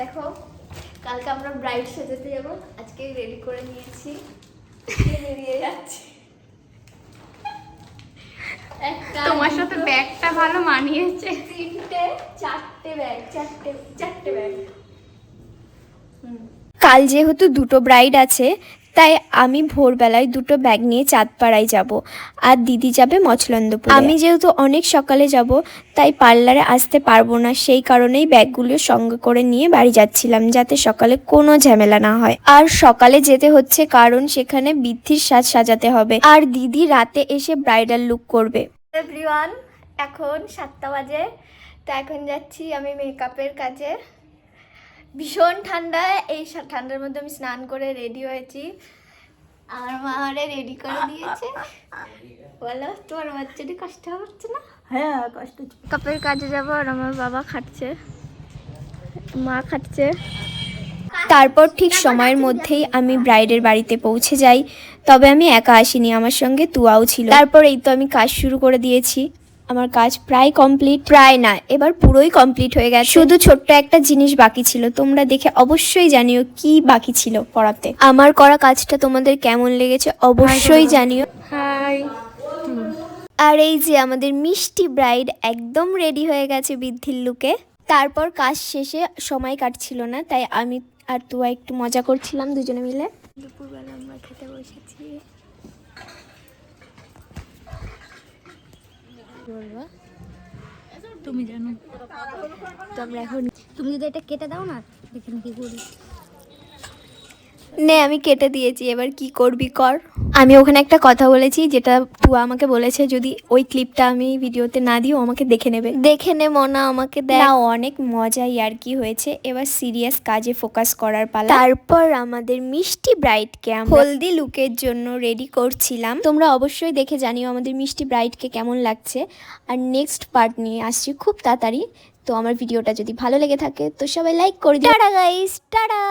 দেখো কালকে আমরা ব্রাইট সাজাতে যাব। আজকে রেডি করে নিয়েছি। বেরিয়ে যাচ্ছি। তোমার সাথে ব্যাগটা ভালো মানিয়েছে। তিনটে চারটে ব্যাগ চারটে চারটে ব্যাগ। কাল যেহেতু দুটো ব্রাইড আছে তাই আমি ভোরবেলায় দুটো ব্যাগ নিয়ে চাঁদপাড়ায় যাব আর দিদি যাবে মছলন্দপুর আমি যেহেতু অনেক সকালে যাব তাই পার্লারে আসতে পারব না সেই কারণেই ব্যাগগুলো সঙ্গে করে নিয়ে বাড়ি যাচ্ছিলাম যাতে সকালে কোনো ঝামেলা না হয়। আর সকালে যেতে হচ্ছে কারণ সেখানে বৃদ্ধির সাজ সাজাতে হবে। আর দিদি রাতে এসে ব্রাইডাল লুক করবে। এভরিওয়ান এখন সাতটা বাজে তো এখন যাচ্ছি আমি মেকআপের কাজে। ভীষণ ঠান্ডা। এই ঠান্ডার মধ্যে আমি স্নান করে রেডি হয়েছি। আর মা আমারে রেডি করে দিয়েছে। বলো তোমার বাচ্চাটি কষ্ট হচ্ছে না? হ্যাঁ কষ্ট হচ্ছে। মেকআপের কাজে যাব আর আমার বাবা খাটছে। মা খাটছে। তারপর ঠিক সময়ের মধ্যেই আমি ব্রাইডের বাড়িতে পৌঁছে যাই। তবে আমি একা আসিনি আমার সঙ্গে তুয়াও ছিল। তারপর এই তো আমি কাজ শুরু করে দিয়েছি। আমার কাজ প্রায় কমপ্লিট প্রায় না এবার পুরোই কমপ্লিট হয়ে গেছে। শুধু ছোট্ট একটা জিনিস বাকি ছিল তোমরা দেখে অবশ্যই জানিও কি বাকি ছিল পড়াতে। আমার করা কাজটা তোমাদের কেমন লেগেছে অবশ্যই জানিও। হাই। আর এই যে আমাদের মিষ্টি ব্রাইড একদম রেডি হয়ে গেছে বৃদ্ধির লুকে তারপর কাজ শেষে সময় কাটছিল না তাই আমি আর তুয়া একটু মজা করছিলাম দুজনে মিলে। দুপুরবেলা আমরা খেতে বসেছি। তুমি জানো। তো আমরা এখন তুমি যদি এটা কেটে দাও না দেখি কি করি নে আমি কেটে দিয়েছি এবার কি করবি কর। আমি ওখানে একটা কথা বলেছি যেটা তুয়া আমাকে বলেছে যদি ওই ক্লিপটা আমি ভিডিওতে না দিও আমাকে দেখে নেবে। দেখে নে মনা আমাকে না, অনেক মজাই আর কি হয়েছে। এবার সিরিয়াস কাজে ফোকাস করার পালা। তারপর আমাদের মিষ্টি ব্রাইডকে হলদি লুকের জন্য রেডি করছিলাম। তোমরা অবশ্যই দেখে জানিও আমাদের মিষ্টি ব্রাইডকে কেমন লাগছে। আর নেক্সট পার্ট নিয়ে আসছি খুব তাড়াতাড়ি। তো আমার ভিডিওটা যদি ভালো লেগে থাকে তো সবাই লাইক করে দিও। Tata guys tata.